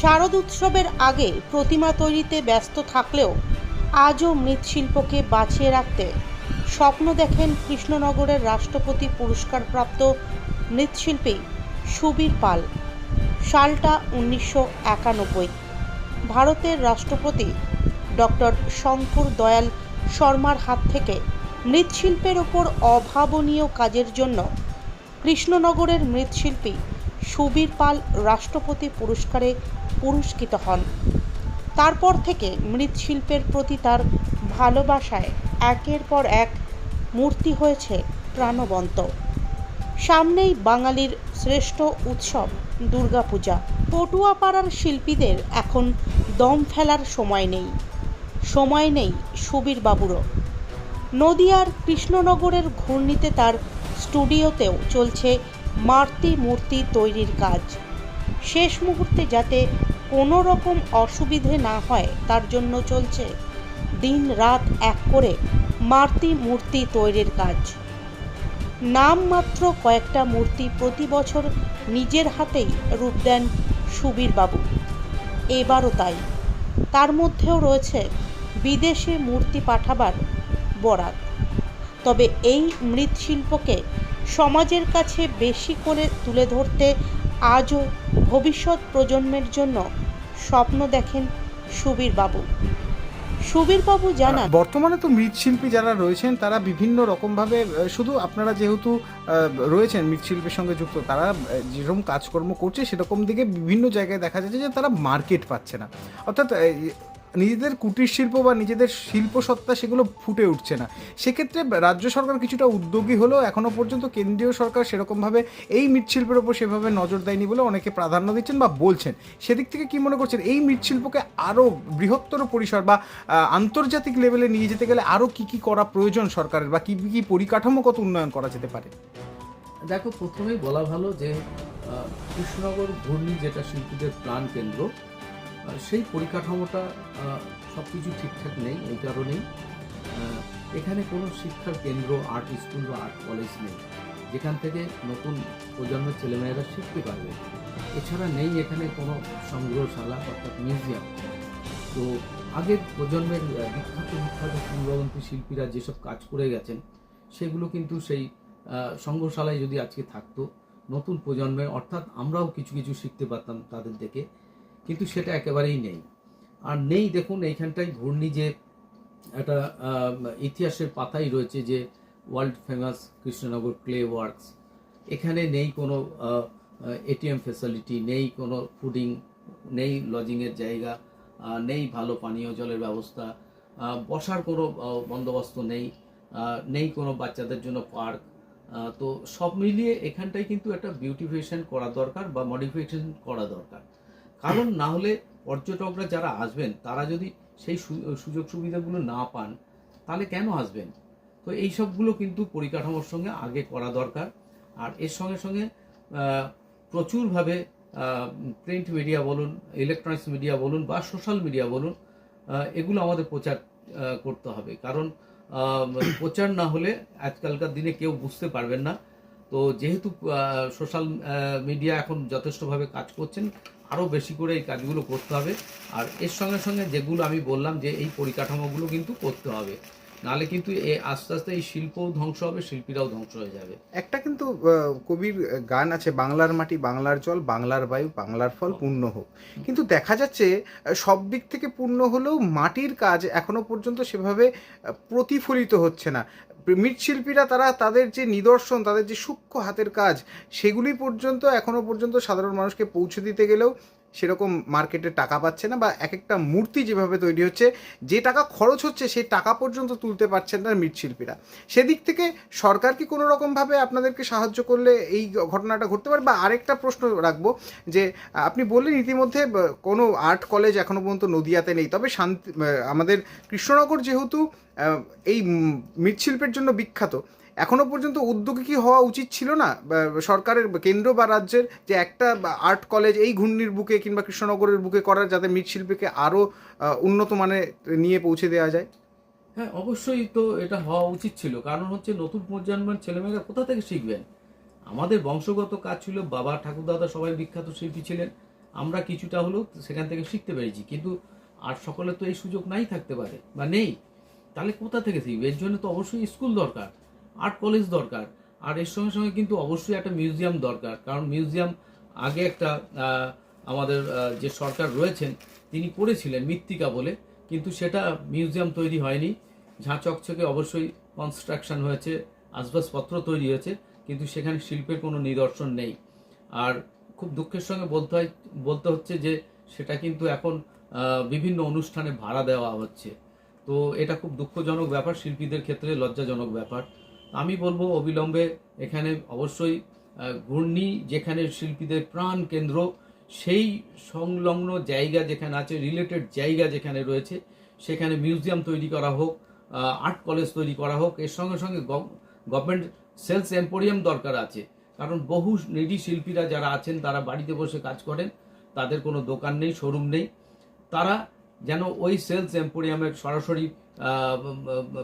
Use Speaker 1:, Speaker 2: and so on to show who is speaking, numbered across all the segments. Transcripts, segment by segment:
Speaker 1: শারদ উৎসবের আগে প্রতিমা তৈরিতে ব্যস্ত থাকলেও আজও মৃৎশিল্পকে বাঁচিয়ে রাখতে স্বপ্ন দেখেন কৃষ্ণনগরের রাষ্ট্রপতি পুরস্কারপ্রাপ্ত মৃৎশিল্পী সুবীর পাল। সালটা উনিশশো একানব্বই। ভারতের রাষ্ট্রপতি ডক্টর শঙ্কর দয়াল শর্মার হাত থেকে মৃৎশিল্পের ওপর অভাবনীয় কাজের জন্য কৃষ্ণনগরের মৃৎশিল্পী সুবীর পাল রাষ্ট্রপতি পুরস্কারে পুরস্কৃত হন। তারপর থেকে মৃৎশিল্পের প্রতি তার ভালোবাসায় একের পর এক মূর্তি হয়েছে প্রাণবন্ত। সামনেই বাঙালির শ্রেষ্ঠ উৎসব দুর্গাপূজা। পটুয়াপাড়ার শিল্পীদের এখন দম ফেলার সময় নেই। সময় নেই সুবীর বাবুরও নদিয়ার কৃষ্ণনগরের ঘূর্ণিতে তার স্টুডিওতেও চলছে মারতি মূর্তি তৈরির কাজ। শেষ মুহূর্তে যাতে কোনো রকম অসুবিধে না হয়, তার জন্য চলছে দিন রাত এক করে মারতি মূর্তি তৈরির কাজ। নামমাত্র কয়েকটা মূর্তি প্রতি বছর নিজের হাতেই রূপ দেন সুবীর বাবু এবারও তাই। তার মধ্যেও রয়েছে বিদেশে মূর্তি পাঠাবার বরাত। তবে এই মৃৎশিল্পকে সমাজের কাছে বেশি করে তুলে ধরতে আজও ভবিষ্যৎ প্রজন্মের জন্য স্বপ্ন দেখেন সুবীর বাবু। সুবীর বাবু জানান
Speaker 2: বর্তমানে তো মৃৎশিল্পী যারা রয়েছেন, তারা বিভিন্ন রকমভাবে শুধু আপনারা যেহেতু রয়েছেন মৃৎশিল্পের সঙ্গে যুক্ত, তারা যেরকম কাজকর্ম করছে, সেরকম দিকে বিভিন্ন জায়গায় দেখা যাচ্ছে যে তারা মার্কেট পাচ্ছে না। অর্থাৎ নিজেদের কুটির শিল্প বা নিজেদের শিল্প সত্তা সেগুলো ফুটে উঠছে না। সেক্ষেত্রে রাজ্য সরকার কিছুটা উদ্যোগী হলেও এখনও পর্যন্ত কেন্দ্রীয় সরকার সেরকমভাবে এই মৃৎশিল্পের ওপর সেভাবে নজর দেয়নি বলে অনেকে প্রাধান্য দিচ্ছেন বা বলছেন। সেদিক থেকে কি মনে করছেন? এই মৃৎশিল্পকে আরও বৃহত্তর পরিসর বা আন্তর্জাতিক লেভেলে নিয়ে যেতে গেলে আরও কি কি করা প্রয়োজন সরকারের বা কী কি পরিকাঠামোগত উন্নয়ন করা যেতে পারে?
Speaker 3: দেখো, প্রথমেই বলা ভালো যে কৃষ্ণনগর ঘূর্ণি যেটা শিল্পীদের প্রাণ কেন্দ্র সেই পরিকাঠামোটা সব কিছু ঠিকঠাক নেই এই কারণেই এখানে কোনো শিক্ষার কেন্দ্র আর্ট স্কুল বা আর্ট কলেজ নেই। যেখান থেকে নতুন প্রজন্মের ছেলেমেয়েরা শিখতে পারবে। এছাড়া নেই এখানে কোনো সংগ্রহশালা অর্থাৎ মিউজিয়াম তো আগের প্রজন্মের বিখ্যাত বিখ্যাত কিংবদন্তি শিল্পীরা যেসব কাজ করে গেছেন, সেগুলো কিন্তু সেই সংগ্রহশালায় যদি আজকে থাকতো, নতুন প্রজন্মের অর্থাৎ আমরাও কিছু কিছু শিখতে পারতাম তাদের দেখে কিন্তু সেটা একেবারেই নেই। আর নেই দেখুন, এইখানটায় ঘূর্ণি যে একটা ইতিহাসের পাতাই রয়েছে যে world famous Krishnanagar clay works এখানে নেই কোনো এটিএম ফেসিলিটি নেই কোনো ফুডিং নেই লজিংয়ের জায়গা নেই ভালো পানীয় জলের ব্যবস্থা বসার কোনো বন্দোবস্ত নেই নেই কোনো বাচ্চাদের জন্য পার্ক তো সব মিলিয়ে এখানটায় কিন্তু একটা বিউটিফিকেশন করা দরকার বা মডিফিকেশন করা দরকার। কারণ না হলে পর্যটকরা যারা আসবেন, তারা যদি সেই সুযোগ সুবিধাগুলো না পান, তাহলে কেন আসবেন? তো এই সবগুলো কিন্তু পরিকাঠামোর সঙ্গে আগে করা দরকার। আর এর সঙ্গে সঙ্গে প্রচুরভাবে প্রিন্ট মিডিয়া বলুন, ইলেকট্রনিক্স মিডিয়া বলুন বা সোশ্যাল মিডিয়া বলুন এগুলো আমাদের প্রচার করতে হবে। কারণ প্রচার না হলে আজকালকার দিনে কেউ বুঝতে পারবেন না। তো যেহেতু সোশ্যাল মিডিয়া এখন যথেষ্টভাবে কাজ করছেন আরও বেশি করে এই কাজগুলো করতে হবে। আর এর সঙ্গে সঙ্গে যেগুলো আমি বললাম যে এই পরিকাঠামোগুলো কিন্তু করতে হবে। নাহলে কিন্তু এ আস্তে আস্তে এই শিল্পও ধ্বংস হবে, শিল্পীরাও ধ্বংস হয়ে যাবে।
Speaker 2: একটা কিন্তু কবির গান আছে, বাংলার মাটি, বাংলার জল, বাংলার বায়ু, বাংলার ফল পূর্ণ হোক। কিন্তু দেখা যাচ্ছে সব দিক থেকে পূর্ণ হলেও মাটির কাজ এখনও পর্যন্ত সেভাবে প্রতিফলিত হচ্ছে না। মৃৎশিল্পীরা তারা তাদের যে নিদর্শন, তাদের যে সূক্ষ্ম হাতের কাজ, সেগুলি পর্যন্ত এখনও পর্যন্ত সাধারণ মানুষকে পৌঁছে দিতে গেলেও সেরকম মার্কেটে টাকা পাচ্ছে না বা এক একটা মূর্তি যেভাবে তৈরি হচ্ছে, যে টাকা খরচ হচ্ছে সেই টাকা পর্যন্ত তুলতে পারছেন না মৃৎশিল্পীরা। সেদিক থেকে সরকার কি কোনো রকমভাবে আপনাদেরকে সাহায্য করলে এই ঘটনাটা ঘটতে পারে? বা আরেকটা প্রশ্ন রাখব, যে আপনি বললেন ইতিমধ্যে কোনো আর্ট কলেজ এখনও পর্যন্ত নদিয়াতে নেই, তবে শান্তি, আমাদের কৃষ্ণনগর যেহেতু এই মৃৎশিল্পের জন্য বিখ্যাত। এখনও পর্যন্ত উদ্যোগী কি হওয়া উচিত ছিল না? সরকারের কেন্দ্র বা রাজ্যের যে একটা আর্ট কলেজ এই ঘূর্ণির বুকে কিংবা কৃষ্ণনগরের বুকে করার যাতে মৃৎশিল্পীকে আরও উন্নত মানে নিয়ে পৌঁছে দেওয়া যায়?
Speaker 3: হ্যাঁ অবশ্যই তো এটা হওয়া উচিত ছিল। কারণ হচ্ছে নতুন প্রজন্মের ছেলেমেয়েরা কোথা থেকে শিখবেন? আমাদের বংশগত কাজ ছিল বাবা ঠাকুরদাদা সবাই বিখ্যাত শিল্পী ছিলেন। আমরা কিছুটা হলেও সেখান থেকে শিখতে পেরেছি। কিন্তু আর সকলে তো এই সুযোগ নাই থাকতে পারে, বা নেই। তাহলে কোথা থেকে শিখবে? এর জন্য তো অবশ্যই স্কুল দরকার আর্ট কলেজ দরকার, আর এর সঙ্গে সঙ্গে কিন্তু অবশ্যই একটা মিউজিয়াম দরকার, কারণ মিউজিয়াম আগে একটা আমাদের যে সরকার রয়েছেন, তিনি করেছিলেন মৃত্তিকা বলে, কিন্তু সেটা মিউজিয়াম তৈরি হয়নি। ঝাঁ চকচকে অবশ্যই কনস্ট্রাকশন হয়েছে, আসবাবপত্র তৈরি হয়েছে, কিন্তু সেখানে শিল্পের কোনো নিদর্শন নেই। আর খুব দুঃখের সঙ্গে বলতে হয়, বলতে হচ্ছে যে সেটা কিন্তু এখন বিভিন্ন অনুষ্ঠানে ভাড়া দেওয়া হচ্ছে। তো এটা খুব দুঃখজনক ব্যাপার, শিল্পীদের ক্ষেত্রে লজ্জাজনক ব্যাপার। আমি বলব অবিলম্বে এখানে অবশ্যই ঘূর্ণি যেখানে শিল্পীদের প্রাণ কেন্দ্র, সেই সংলগ্ন জায়গা যেখানে আছে রিলেটেড জায়গা যেখানে রয়েছে, সেখানে মিউজিয়াম তৈরি করা হোক আর্ট কলেজ তৈরি করা হোক, এর সঙ্গে সঙ্গে গভর্নমেন্ট সেলস এম্পোরিয়াম দরকার আছে। কারণ বহু নিডি শিল্পীরা যারা আছেন, তারা বাড়িতে বসে কাজ করেন, তাদের কোনো দোকান নেই শোরুম নেই। তারা যেন ওই সেলস এম্পোরিয়ামের সরাসরি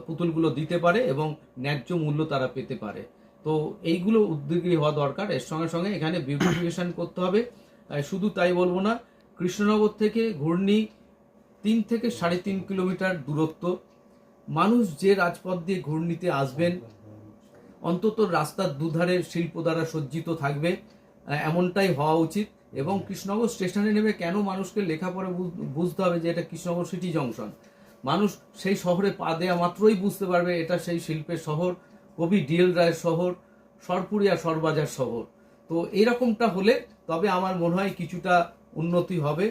Speaker 3: পুতুলগুলো দিতে পারে এবং ন্যায্য মূল্য তারা পেতে পারে। তো এইগুলো উদ্যোগী হওয়া দরকার। এর সঙ্গে সঙ্গে এখানে বিউটিফিকেশন করতে হবে। শুধু তাই বলব না, কৃষ্ণনগর থেকে ঘূর্ণি তিন থেকে সাড়ে তিন কিলোমিটার দূরত্ব। মানুষ যে রাজপথ দিয়ে ঘূর্ণিতে আসবেন, অন্তত রাস্তার দুধারে শিল্প দ্বারা সজ্জিত থাকবে। এমনটাই হওয়া উচিত। এবং কৃষ্ণনগর স্টেশনে নেমে কেন মানুষকে লেখা পড়ে বুঝতে হবে যে এটা কৃষ্ণনগর সিটি জংশন। মানুষ সেই শহরে পা দেয়া মাত্রই বুঝতে পারবে এটা সেই শিল্পের শহর, কবি ডিএল রায়ের শহর, সরপুরিয়া সরবাজার শহর। তো এরকমটা হলে তবে আমার মনে হয় কিছুটা উন্নতি হবে।